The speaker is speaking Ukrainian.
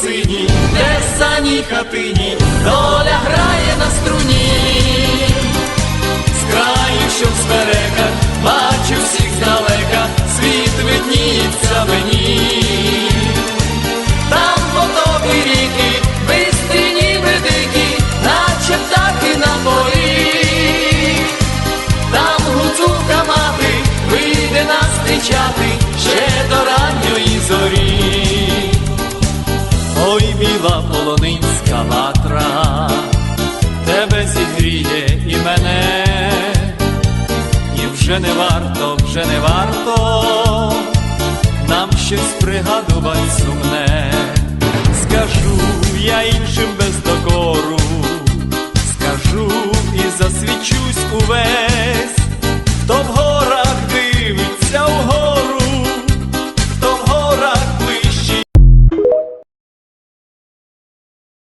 синій, де саній хатині, доля грає на струні. З краю, що в спереках, бачу всіх здалека, світ видніється мені. Там потоки ріки, бистрі ніби дикі, наче птахи на полі. Там гуцулка мати вийде нас зустрічати Ой, біла полонинська ватра, тебе зігріє і мене, і вже не варто, вже не варто нам щось пригадувати сумне. Скажу я іншим без докору, скажу і засвічусь увесь.